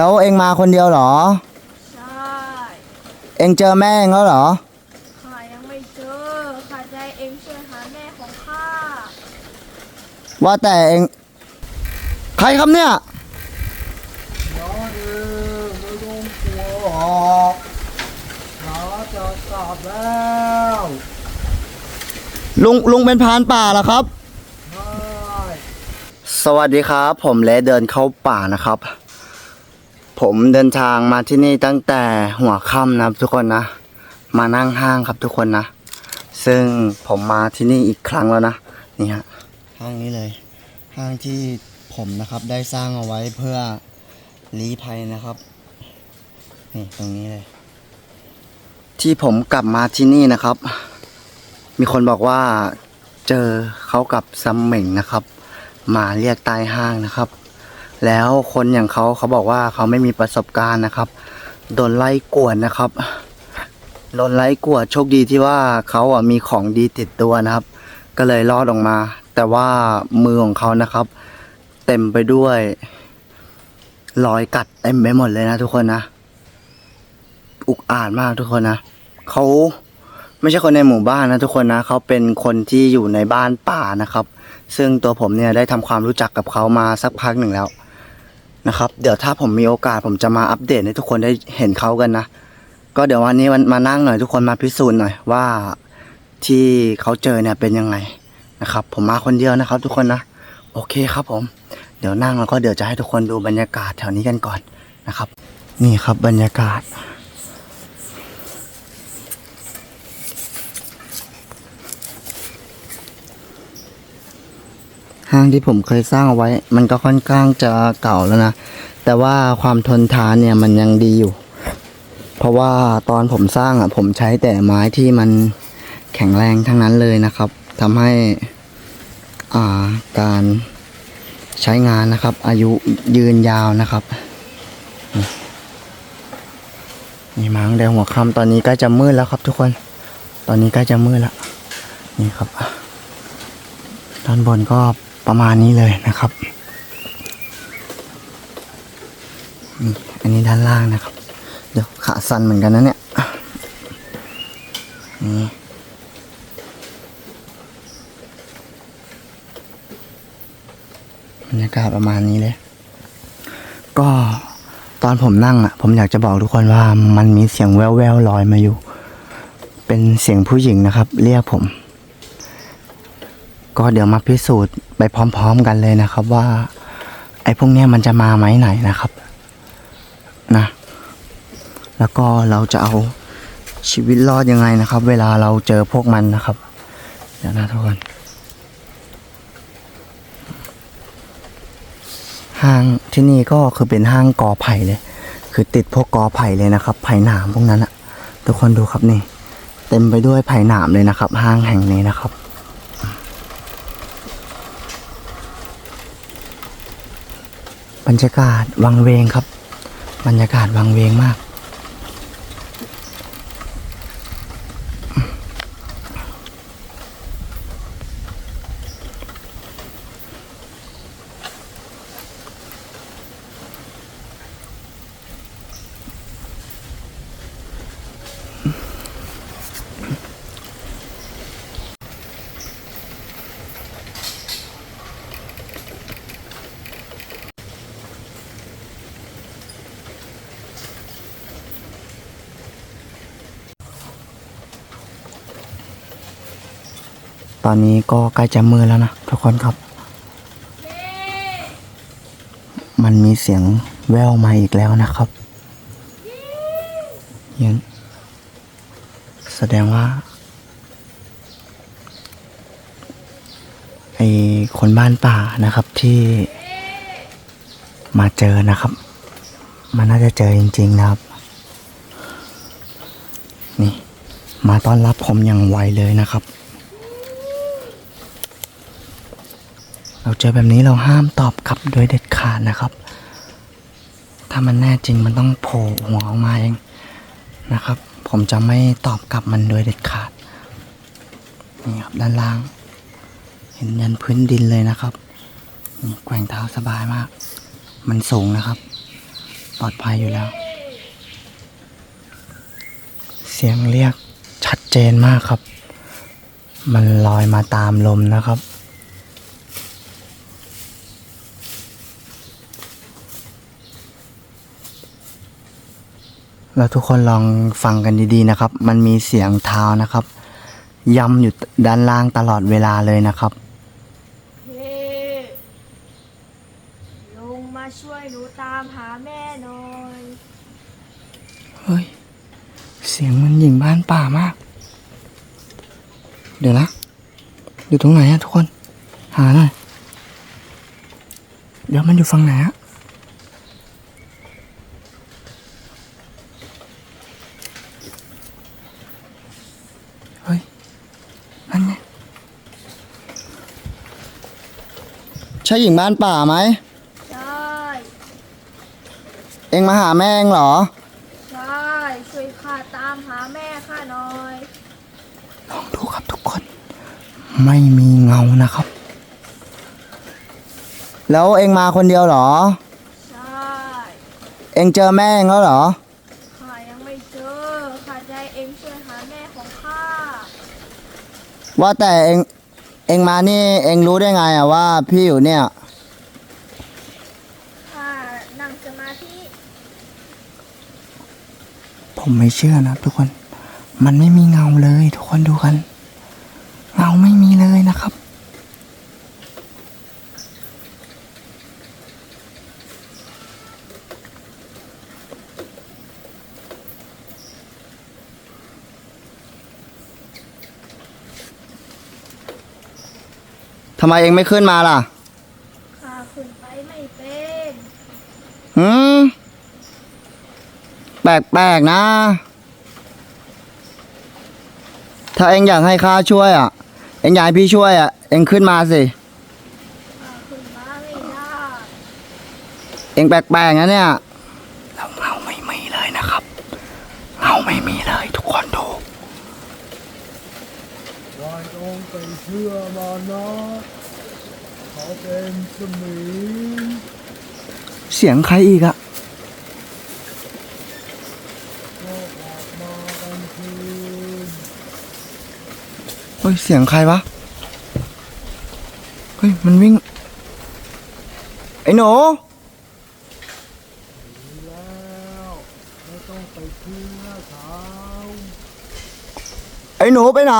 แล้วเองมาคนเดียวเหรอ ใช่เองเจอแม่เองแล้วเหรอ ข้ายังไม่เจอข้าจะให้เองช่วยหาแม่ของข้าว่าแต่เอง ใครครับเนี่ยลุงลุงเป็นพรานป่าเหรอครับสวัสดีครับ ผมเลเดินเข้าป่านะครับ ผมเดินทางมาที่นี่ตั้งแต่หัวค่ำนะครับทุกคนนะ มานั่งห้างครับทุกคนนะ ซึ่งผมมาที่นี่อีกครั้งแล้วนะนี่ฮะห้างนี้เลย ห้างที่ผมนะครับได้สร้างเอาไว้เพื่อลี้ภัยนะครับนี่ตรงนี้เลย ที่ผมกลับมาที่นี่นะครับ มีคนบอกว่าเจอเขากับซัมเหม่งนะครับ มาเรียกตายห้างนะครับ แล้วคนอย่างเขาเขาบอกว่าเขาไม่มีประสบการณ์นะครับ โดนไล่กวดนะครับโดนไล่กวดโชคดีที่ว่าเขาอะมีของดีติดตัวนะครับ ก็เลยรอดออกมา แต่ว่ามือของเขานะครับ เต็มไปด้วยรอยกัดเต็มไปหมดเลยนะทุกคนนะอุกอาจมากทุกคนนะเขาไม่ใช่คนในหมู่บ้านนะทุกคนนะเขาเป็นคนที่อยู่ในบ้านป่านะครับ ซึ่งตัวผมเนี่ยได้ทำความรู้จักกับเขามาสักพักหนึ่งแล้ว นะครับ เดี๋ยวถ้าผมมีโอกาสผมจะมาอัปเดตให้ทุกคนได้เห็นเขากันนะ ก็เดี๋ยววันนี้มันมานั่งหน่อยทุกคนมาพิสูจน์หน่อยว่าที่เขาเจอเนี่ยเป็นยังไงนะครับ ผมมาคนเดียวนะครับ ทุกคนนะ โอเคครับผม เดี๋ยวนั่งแล้วก็เดี๋ยวจะให้ทุกคนดูบรรยากาศแถวนี้กันก่อนนะครับ นี่ครับบรรยากาศ ห้างที่ผมเคยสร้างเอาไว้ มันก็ค่อนข้างจะเก่าแล้วนะ แต่ว่าความทนทานเนี่ยมันยังดีอยู่ เพราะว่าตอนผมสร้างอะ ผมใช้แต่ไม้ที่มันแข็งแรงทั้งนั้นเลยนะครับทำให้อ่าการใช้งานนะครับ อายุยืนยาวนะครับนี่มั้งแต่หัวค่ำตอนนี้ใก็จะมืดแล้วครับ ทุกคน ตอนนี้ใก็จะมืดแล้วนี่ครับด้านบนก็ ประมาณนี้เลยนะครับนี่อันนี้ด้านล่างนะครับ เดี๋ยวขาสั่นเหมือนกันนะเนี่ยนี่บรรยากาศประมาณนี้เลย ก็ตอนผมนั่งอะ ผมอยากจะบอกทุกคนว่ามันมีเสียงแว่วๆลอยมาอยู่ เป็นเสียงผู้หญิงนะครับ เรียกผม ก็เดี๋ยวมาพิสูจน์ไปพร้อมๆกันเลยนะครับว่า ไอ้พวกเนี้ยมันจะมาไหมไหนนะครับนะ แล้วก็เราจะเอาชีวิตรอดยังไงนะครับ เวลาเราเจอพวกมันนะครับ เดี๋ยวนะทุกคนห้างที่นี่ก็คือเป็นห้างกอไผ่เลย คือติดพวกกอไผ่เลยนะครับ ไผ่หนามพวกนั้นอะทุกคนดูครับนี่ เต็มไปด้วยไผ่หนามเลยนะครับ ห้างแห่งนี้นะครับ บรรยากาศวังเวงครับ บรรยากาศวังเวงมาก อนนี้ก็ใกล้จะมืดแล้วนะทุกคนครับ มันมีเสียงแว่วมาอีกแล้วนะครับยังแสดงว่าไอคนบ้านป่านะครับที่มาเจอนะครับ มันน่าจะเจอจริง ๆ นะครับ นี่ มาต้อนรับผมอย่างไวเลยนะครับ เราเจอแบบนี้เราห้ามตอบกลับโดยเด็ดขาดนะครับ ถ้ามันแน่จริงมันต้องโผล่หัวออกมาเองนะครับ ผมจะไม่ตอบกลับมันโดยเด็ดขาดนี่ครับด้านล่าง เห็นยันพื้นดินเลยนะครับนี่แกว่งเท้าสบายมาก มันสูงนะครับ ปลอดภัยอยู่แล้ว เสียงเรียกชัดเจนมากครับ มันลอยมาตามลมนะครับ แล้วทุกคนลองฟังกันดีๆนะครับ มันมีเสียงเท้านะครับย้ำอยู่ด้านล่างตลอดเวลาเลยนะครับเฮ้ลุงมาช่วยหนูตามหาแม่หน่อยเฮ้ย เสียงมันหญิงบ้านป่ามาก เดี๋ยวนะ อยู่ตรงไหนอะทุกคน หาหน่อย เดี๋ยวมันอยู่ฝั่งไหนอะเฮ้ย นั่นไง ใช่หญิงบ้านป่าไหมใช่เอ็งมาหาแม่เองเหรอ ใช่ช่วยข้าตามหาแม่ข้าหน่อยลองดูครับทุกคน ไม่มีเงานะครับ แล้วเองมาคนเดียวเหรอ ใช่เองเจอแม่เองแล้วเหรอ ข้ายังไม่เจอข้าจะให้เองช่วยหาแม่ของข้าว่าแต่เอง เองมานี่เองรู้ได้ไงอะว่าพี่อยู่เนี่ยข้านั่งสมาธิผมไม่เชื่อนะทุกคน มันไม่มีเงาเลย ทุกคนดูกัน เงาไม่มีเลยนะครับ ไมเองไม่ขึ้นมาล่ะข้าขึ้นไปไม่เป็นหืมแปลกๆนะ ถ้าเองอยากให้ข้าช่วยอะ เองอยากให้พี่ช่วยอะ เองขึ้นมาสิ ข้าขึ้นมาไม่ได้เองแปลกๆนะเนี่ยแล้วเงาไม่มีเลยนะครับเงาไม่มีเลยทุกคนดูไม่ต้องไปเชื่อมันนะ เป็นสมิงเสียงใครอีกอะเฮ้ย เสียงใครวะ เฮ้ย มันวิ่ง ไอ้หนูดีแล้วไม่ต้องไอเขาไอ้หนูไปไหน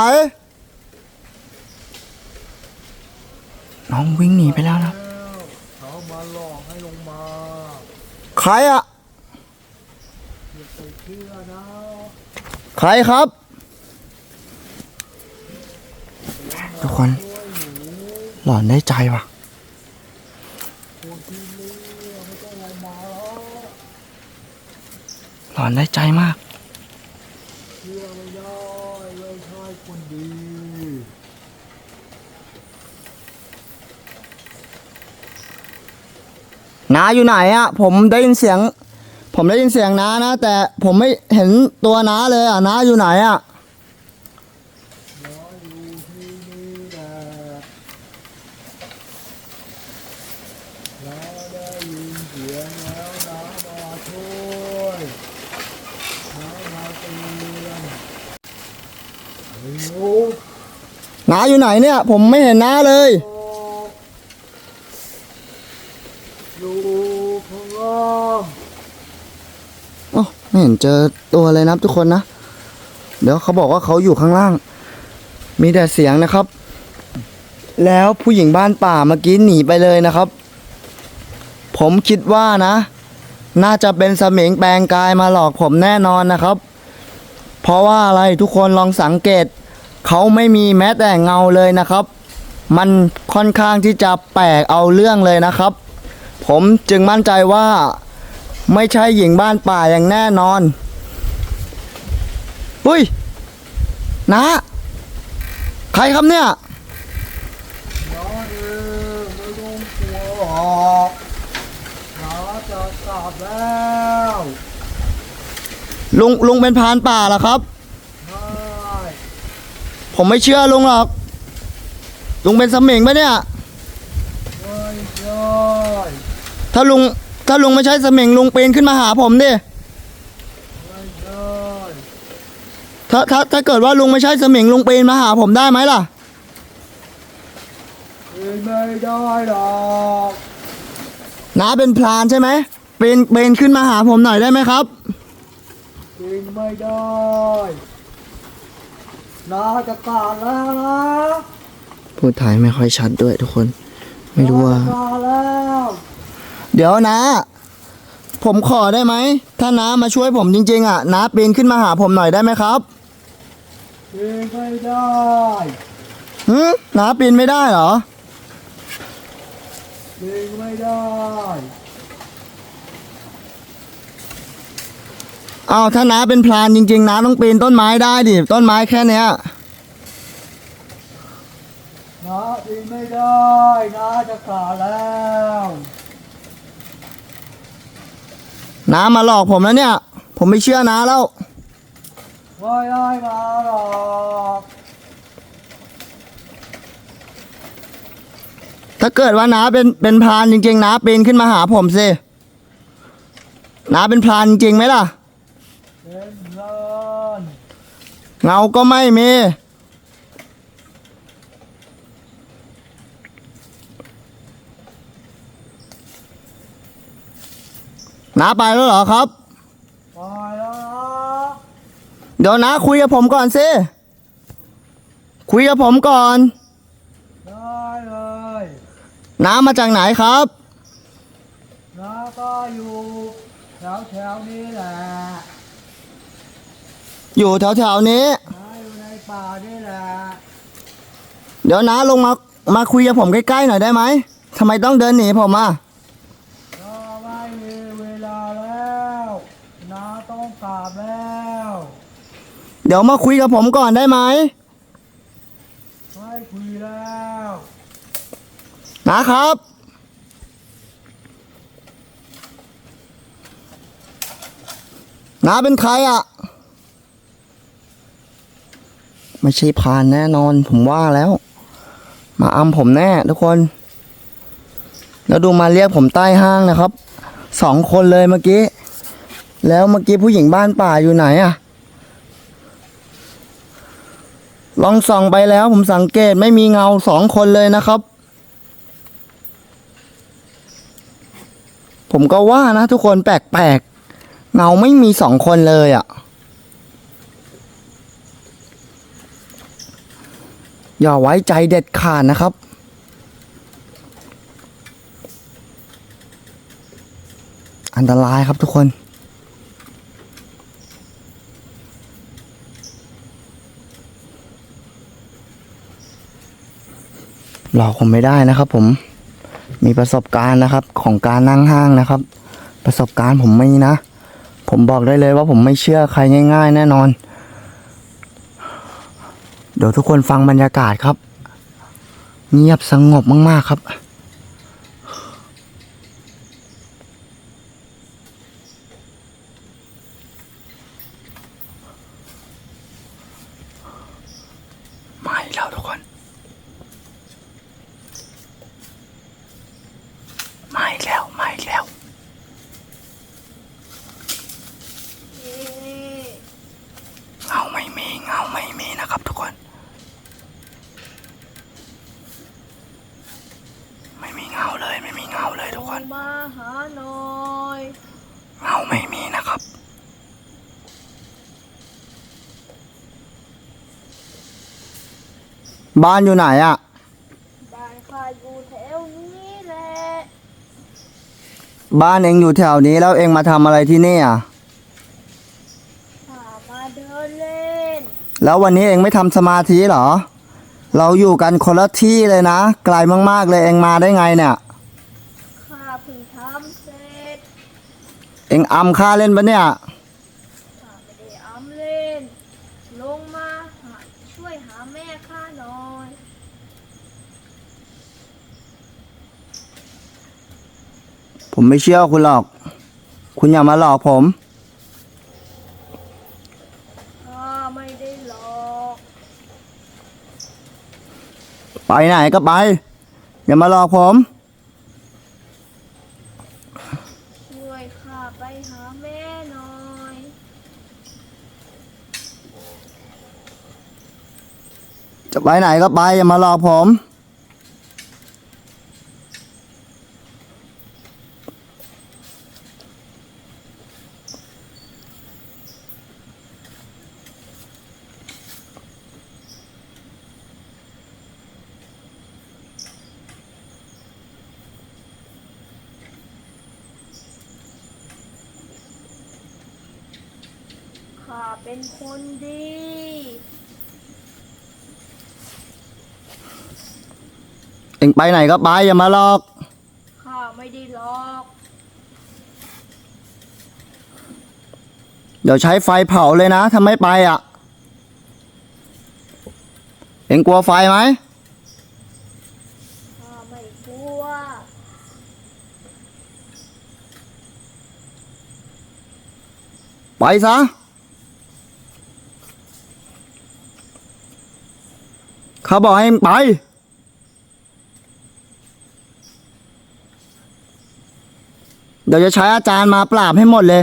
น้องวิ่งหนีไปแล้วนะแล้วเขามาหลอกให้ลงมาใครอะอย่าไปเชื่อนะใครครับ ทุกคน หลอนได้ใจว่ะ คนที่นี่ไม่ต้องลงมาหรอก หลอนได้ใจมาก เชื่อไม่ได้ไม่ใช่คนดี น้าอยู่ไหนอะผมได้ยินเสียง ผมได้ยินเสียงน้านะ แต่ผมไม่เห็นตัวน้าเลยอะน้าอยู่ไหนอะน้าอยู่ที่นี่แหละแล้วได้ยินเสียงแล้วนะมาช่วยน้ามาเตือนน้าอยู่ไหนเนี่ย ผมไม่เห็นน้าเลยข้างล่าง โอ้ ไม่เห็นเจอตัวเลยนะครับทุกคนนะ เดี๋ยวเขาบอกว่าเขาอยู่ข้างล่าง มีแต่เสียงนะครับ แล้วผู้หญิงบ้านป่าเมื่อกี้หนีไปเลยนะครับ ผมคิดว่านะ น่าจะเป็นสมิงแปลงกายมาหลอกผมแน่นอนนะครับ เพราะว่าอะไรทุกคนลองสังเกต เขาไม่มีแม้แต่เงาเลยนะครับ มันค่อนข้างที่จะแปลกเอาเรื่องเลยนะครับ ผมจึงมั่นใจว่า ไม่ใช่หญิงบ้านป่าอย่างแน่นอน อุ้ยนะใครครับเนี่ยน้าเองไม่ต้องกลัวหรอกน้าจะกลับแล้วลุงลุงเป็นพรานป่าเหรอครับ ใช่ผมไม่เชื่อลุงหรอก ลุงเป็นสมิงปะเนี่ย ไม่ใช่ถ้าลุง ถ้าลุงไม่ใช่สมิงลุงปีนขึ้นมาหาผมดิไม่ได้ถ้าถ้าถ้าเกิดว่าลุงไม่ใช่สมิงลุงปีนมาหาผมได้ไหมล่ะปีนไม่ได้หรอกน้าเป็นพรานใช่ไหมปีนปีนขึ้นมาหาผมหน่อยได้ไหมครับปีนไม่ได้นาจะขาดแล้วนะพูดไทยไม่ค่อยชัดด้วยทุกคน ไม่รู้ว่า เดี๋ยวนะ ผมขอได้ไหม ถ้าน้ามาช่วยผมจริงๆอะน้าปีนขึ้นมาหาผมหน่อยได้ไหมครับปีนไม่ได้หืมน้าปีนไม่ได้เหรอปีนไม่ได้อ้าวถ้าน้าเป็นพรานจริงๆน้าต้องปีนต้นไม้ได้ดิต้นไม้แค่เนี้ยนาปีนไม่ได้นาจะขาดแล้ว น้ามาหลอกผมแล้วเนี่ย ผมไม่เชื่อน้าแล้วไม่ได้มาหรอกถ้าเกิดว่าน้าเป็นเป็นพรานจริงๆน้าปีนขึ้นมาหาผมสิน้าเป็นพรานจริงไหมล่ะ เป็นเงินเงาก็ไม่มี น้าไปแล้วเหรอครับ ไปแล้วนะเดี๋ยวน้าคุยกับผมก่อนสิ คุยกับผมก่อน ได้เลยน้ามาจากไหนครับนาก็อยู่แถวแถวๆนี้แหละอยู่แถวๆนี้นาอยู่ในป่านี่แหละ เดี๋ยวน้าลงมา มาคุยกับผมใกล้ๆหน่อยได้ไหมทำไมต้องเดินหนีผมอะ ก็ไม่มีเวลาแล้วนาต้องกลับแล้ว เดี๋ยวมาคุยกับผมก่อนได้ไหมไม่คุยแล้วนะครับ น้าเป็นใครอะ ไม่ใช่พรานแน่นอน ผมว่าแล้ว มาอำผมแน่ทุกคน แล้วดูมาเรียกผมใต้ห้างนะครับ สองคนเลยเมื่อกี้ แล้วเมื่อกี้ผู้หญิงบ้านป่าอยู่ไหนอะ ลองส่องไปแล้วผมสังเกตไม่มีเงาสองคนเลยนะครับ ผมก็ว่านะทุกคนแปลกๆ เงาไม่มีสองคนเลยอะ่ะอย่าไว้ใจเด็ดขาดนะครับ อันตรายครับทุกคน หลอกผมไม่ได้นะครับผมมีประสบการณ์นะครับ ของการนั่งห้างนะครับ ประสบการณ์ผมไม่นะ ผมบอกได้เลยว่าผมไม่เชื่อใครง่าย ๆ แน่นอน เดี๋ยวทุกคนฟังบรรยากาศครับ เงียบสงบมากๆครับ มาอีกแล้วทุกคน มาอีกแล้ว มาอีกแล้ว เอ๊ะ เงาไม่มีเงาไม่มีนะครับทุกคน ไม่มีเงาเลยไม่มีเงาเลยทุกคน ลงมาหาหน่อย เงาไม่มีนะครับ บ้านอยู่ไหนอะบ้านข้าอยู่แถวนี้แหละบ้านเองอยู่แถวนี้แล้วเองมาทำอะไรที่นี่อะข้ามาเดินเล่น แล้ววันนี้เองไม่ทำสมาธิเหรอ เราอยู่กันคนละที่เลยนะ ไกลมากๆเลยเองมาได้ไงเนี่ย ข้าเพิ่งทำเสร็จ เองอำค่าเล่นปะเนี่ย ผมไม่เชื่อคุณหรอก คุณอย่ามาหลอกผม ข้าไม่ได้หลอกไปไหนก็ไป อย่ามาหลอกผม ช่ยข้าไปหาแม่หน่อย จะไปไหนก็ไป อย่ามาหลอกผม เป็นคนดี เองไปไหนก็ไปอย่ามาหลอก ข้าไม่ได้หลอก เดี๋ยวใช้ไฟเผาเลยนะถ้าไม่ไปอะ เองกลัวไฟไหมข้าไม่กลัว ไปซะ เขาบอกให้ไป เดี๋ยวจะใช้อาจารย์มาปราบให้หมดเลย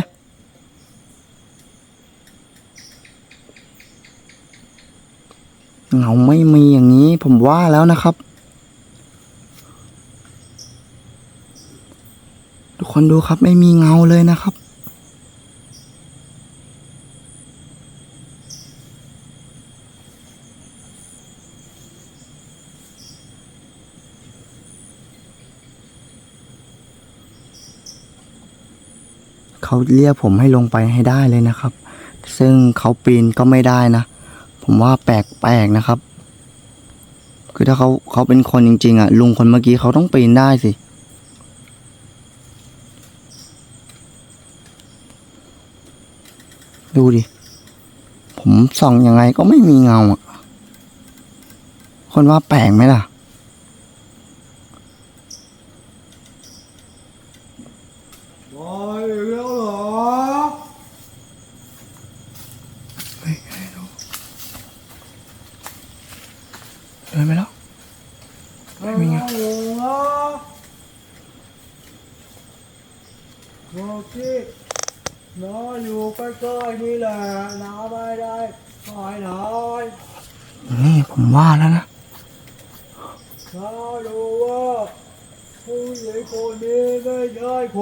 เงาไม่มีอย่างนี้ผมว่าแล้วนะครับ ทุกคนดูครับไม่มีเงาเลยนะครับ เขาเรียกผมให้ลงไปให้ได้เลยนะครับ ซึ่งเขาปีนก็ไม่ได้นะ ผมว่าแปลกๆนะครับ คือถ้าเขาเขาเป็นคนจริง ๆอะลุงคนเมื่อกี้เขาต้องปีนได้สิ ดูดิ ผมส่องยังไงก็ไม่มีเงาอะ คนว่าแปลกไหมล่ะ มาอีกแล้วเหรอไม่ เดินไปแล้วไม่มีไงโอเคน้าอยู่ใกล้ๆนี่แหละน้าไม่ได้ไปไหนนี่ผมว่าแล้วนะน้ารู้ว่าผู้หญิงคนนี้ไม่ใช่ค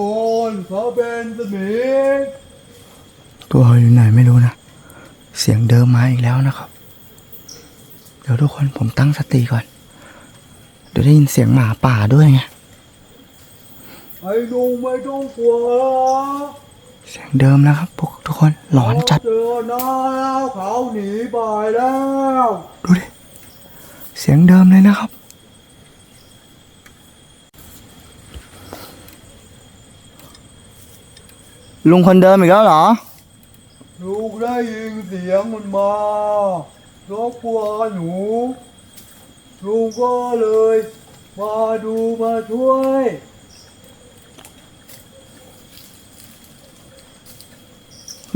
นเขาเป็นสมิงตัวอยู่ไหนไม่รู้นะ เสียงเดิมมาอีกแล้วนะครับ เดี๋ยวทุกคนผมตั้งสติก่อน เดี๋ยวได้ยินเสียงหมาป่าด้วยไงไอ้หนุ่มไม่ต้องกลัวเสียงเดิมแล้วครับพวกทุกคนหลอนจัดเจอน้าแล้วเขาหนีไปแล้ว ดูดิ เสียงเดิมเลยนะครับ ลุงคนเดิมอีกแล้วเหรอลูกได้ยินเสียงมันมา รบกวนหนู ลุงก็เลย มาดูมาช่วย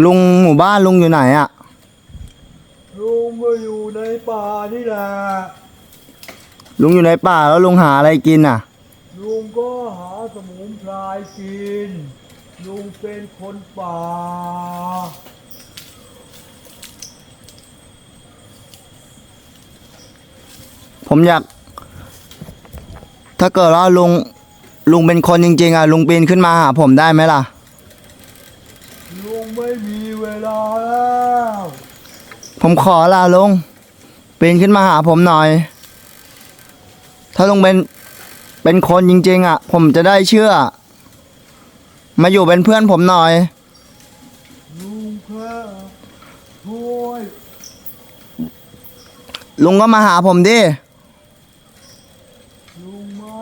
ลุงหมู่บ้านลุงอยู่ไหนอะลุงก็อยู่ในป่านี่แหละ ลุงอยู่ในป่าแล้วลุงหาอะไรกินอะลุงก็หาสมุนไพรกิน ลุงเป็นคนป่า ผมอยาก ถ้าเกิดว่าลุงลุงเป็นคนจริง ๆอะลุงปีนขึ้นมาหาผมได้ไหมล่ะ ลุงไม่มีเวลาแล้วผมขอลาลุงปีนขึ้นมาหาผมหน่อย ถ้าลุงเป็นเป็นคนจริง ๆ อะ ผมจะได้เชื่อ มาอยู่เป็นเพื่อนผมหน่อย ลุงแค่ช่วยลุงก็มาหาผมดิ ลุงไม่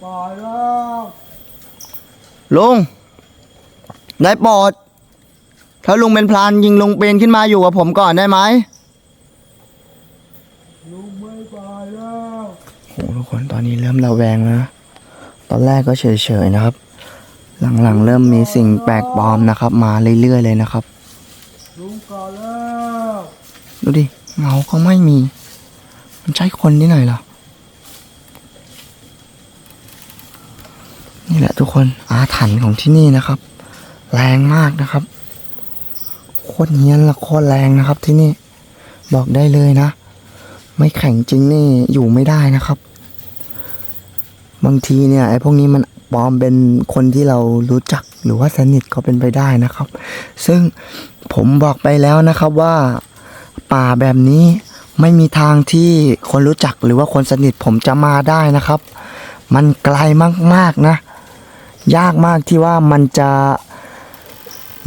ไปแล้ว ลุงได้โปรดถ้าลุงเป็นพรานยิงลุงปีนขึ้นมาอยู่กับผมก่อนได้ไหมลุงไม่ไปแล้วโอ้ทุกคนตอนนี้เริ่มระแวงแล้วนะตอนแรกก็เฉยๆนะครับ หลังๆ เริ่มมีสิ่งแปลกปลอมนะครับ มาเรื่อยๆเลยนะครับ ลุงกลับแล้ว ดูดิเงาก็ไม่มี มันใช่คนที่ไหนล่ะ นี่แหละทุกคนอาถรรพ์ของที่นี่นะครับ แรงมากนะครับโคตรเฮี้ยนและโคตรแรงนะครับที่นี่บอกได้เลยนะ ไม่แข็งจริงนี่อยู่ไม่ได้นะครับ บางทีเนี่ยไอ้พวกนี้มันปลอมเป็นคนที่เรารู้จักหรือว่าสนิทก็เป็นไปได้นะครับ ซึ่งผมบอกไปแล้วนะครับว่าป่าแบบนี้ไม่มีทางที่คนรู้จักหรือว่าคนสนิทผมจะมาได้นะครับ มันไกลมากๆนะ ยากมากที่ว่ามันจะ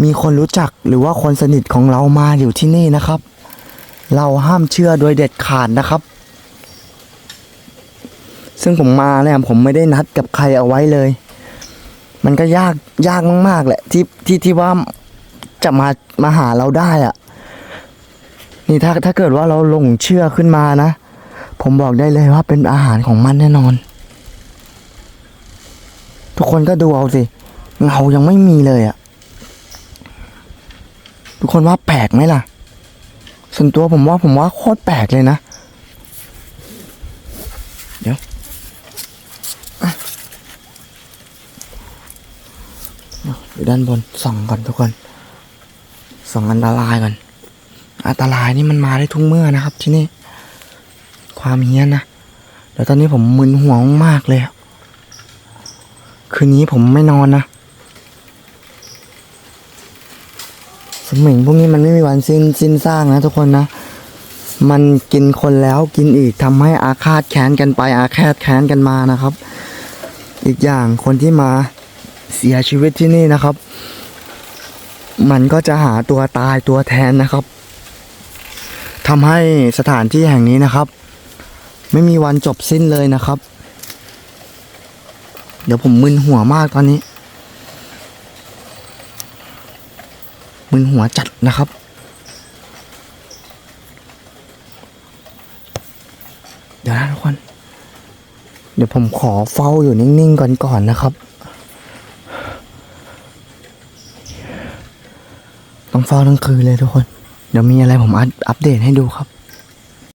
มีคนรู้จักหรือว่าคนสนิทของเรามาอยู่ที่นี่นะครับ เราห้ามเชื่อโดยเด็ดขาดนะครับ ซึ่งผมมาเนี่ยผมไม่ได้นัดกับใครเอาไว้เลย มันก็ยากยากมากๆแหละที่ที่ที่ว่าจะมามาหาเราได้อะนี่ถ้าถ้าเกิดว่าเราหลงเชื่อขึ้นมานะ ผมบอกได้เลยว่าเป็นอาหารของมันแน่นอน ทุกคนก็ดูเอาสิเงายังไม่มีเลยอะทุกคนว่าแปลกไหมล่ะ ส่วนตัวผมว่าผมว่าโคตรแปลกเลยนะ เดี๋ยวอยู่ด้านบนส่องก่อนทุกคนส่องอันตรายก่อน อันตรายนี่มันมาได้ทุกเมื่อนะครับที่นี่ ความเฮี้ยนนะ แล้วตอนนี้ผมมึนหัวมากเลยอะ คืนนี้ผมไม่นอนนะ สมิงพวกนี้มันไม่มีวันสิ้นสิ้นสร้างนะทุกคนนะ มันกินคนแล้วกินอีกทำให้อาฆาตแค้นกันไป อาฆาตแค้นกันมานะครับ อีกอย่างคนที่มาเสียชีวิตที่นี่นะครับ มันก็จะหาตัวตายตัวแทนนะครับทำให้สถานที่แห่งนี้นะครับ ไม่มีวันจบสิ้นเลยนะครับ เดี๋ยวผมมึนหัวมากตอนนี้ มึนหัวจัดนะครับ เดี๋ยวนะทุกคน เดี๋ยวผมขอเฝ้าอยู่นิ่งๆก่อนก่อนนะครับ ต้องเฝ้าทั้งคืนเลยทุกคน เดี๋ยวมีอะไรผมอัปเดตให้ดูครับ